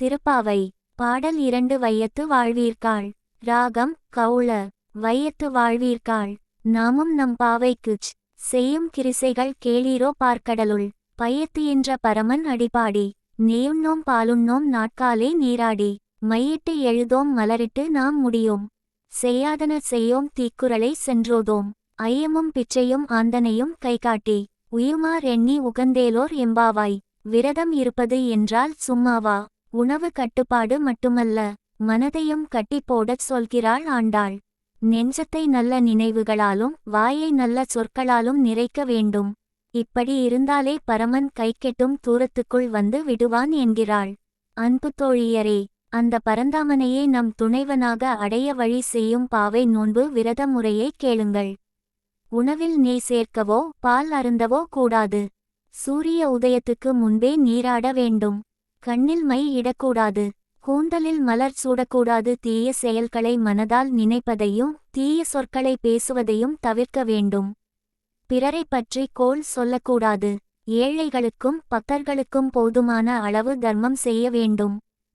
திருப்பாவை. பாடல் இரண்டு வையத்து வாழ்வீர்காள் ராகம் கவுள. வையத்து வாழ்வீர்காள் நாமும் நம் பாவைக்குச் செய்யும் கிரிசைகள் கேளீரோ பார்க்கடலுள். பையத்து என்ற பரமன் அடிபாடி. நேயுண்ணோம் பாலுண்ணோம் நாட்காலே நீராடி. மையிட்டு எழுதோம் மலரிட்டு நாம் முடியோம். செய்யாதன செய்யோம் தீக்குறளை சென்றோதோம். ஐயமும் பிச்சையும் ஆந்தனையும் கைகாட்டி. உயுமார் எண்ணி உகந்தேலோர் எம்பாவாய். விரதம் இருப்பது என்றால் சும்மாவா? உணவு கட்டுப்பாடு மட்டுமல்ல மனதையும் கட்டி போடச் சொல்கிறாள் ஆண்டாள். நெஞ்சத்தை நல்ல நினைவுகளாலும் வாயை நல்ல சொற்களாலும் நிறைக்க வேண்டும். இப்படி இருந்தாலே பரமன் கைக்கெட்டும் தூரத்துக்குள் வந்து விடுவான் என்கிறாள். அன்பு தோழியரே அந்த பரந்தாமனையே நம் துணைவனாக அடைய வழி செய்யும் பாவை நோன்பு விரத முறையை கேளுங்கள். உணவில் நெய் சேர்க்கவோ பால் அருந்தவோ கூடாது. சூரிய உதயத்துக்கு முன்பே நீராட வேண்டும். கண்ணில் மை இடக்கூடாது கூந்தலில் மலர் சூடக்கூடாது தீய செயல்களை மனதால் நினைப்பதையும் தீய சொற்களை பேசுவதையும் தவிர்க்க வேண்டும். பிறரை பற்றி கோள் சொல்லக்கூடாது ஏழைகளுக்கும் பக்தர்களுக்கும் போதுமான அளவு தர்மம் செய்ய வேண்டும்.